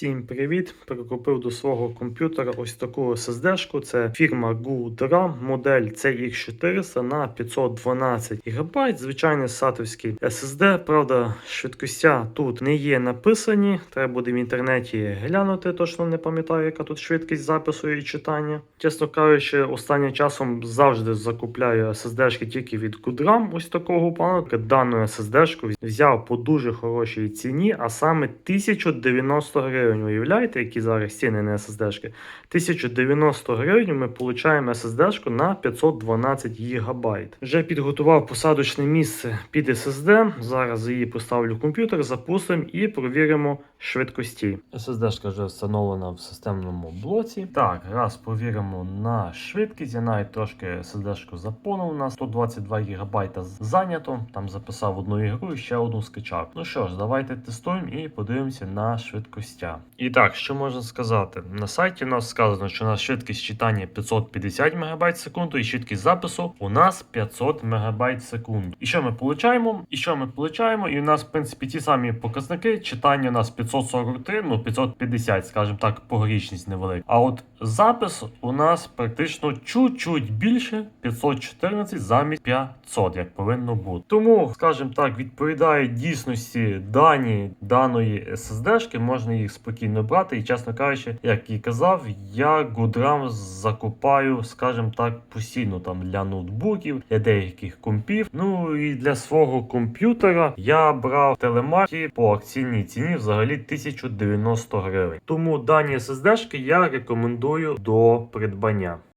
Всім привіт! Прикупив до свого комп'ютера ось таку SSD-шку. Це фірма GoodRAM, модель CX400 на 512 ГБ. Звичайний сатовський SSD. Правда, швидкостя тут не є написані. Треба буде в інтернеті глянути. Точно не пам'ятаю, яка тут швидкість запису і читання. Чесно кажучи, останнім часом завжди закупляю SSD-шки тільки від GoodRAM. Ось такого плану. Дану SSD-шку взяв по дуже хорошій ціні, а саме 1090 гривень. Уявляєте, які зараз ціни на SSD-шки? 1090 гривень ми отримуємо SSD-шку на 512 ГБ. Вже підготував посадочне місце під SSD. Зараз її поставлю в комп'ютер, запустимо і провіримо швидкості. SSD-шка вже встановлена в системному блоці. Так, раз повіримо на швидкість. Я навіть трошки SSD-шку заповнив на 122 ГБ зайнято. Там записав одну ігру і ще одну скачав. Ну що ж, давайте тестуємо і подивимося на швидкостя. І так, що можна сказати? На сайті у нас сказано, що у нас швидкість читання 550 МБ в секунду і швидкість запису у нас 500 МБ в секунду. І що ми получаємо? І що ми получаємо? І у нас, в принципі, ті самі показники. Читання у нас 543, ну 550, скажімо так, погорічність невелика. А от запис у нас практично чуть-чуть більше 514 замість 500, як повинно бути. Тому, скажімо так, відповідає дійсності дані даної SSD-шки, можна їх спокійно брати. І, чесно кажучи, як і казав, я GoodRAM закупаю, скажімо так, постійно там для ноутбуків, для деяких компів. Ну і для свого комп'ютера я брав телемарки по акційній ціні взагалі 1090 гривень. Тому дані SSD-шки я рекомендую до придбання.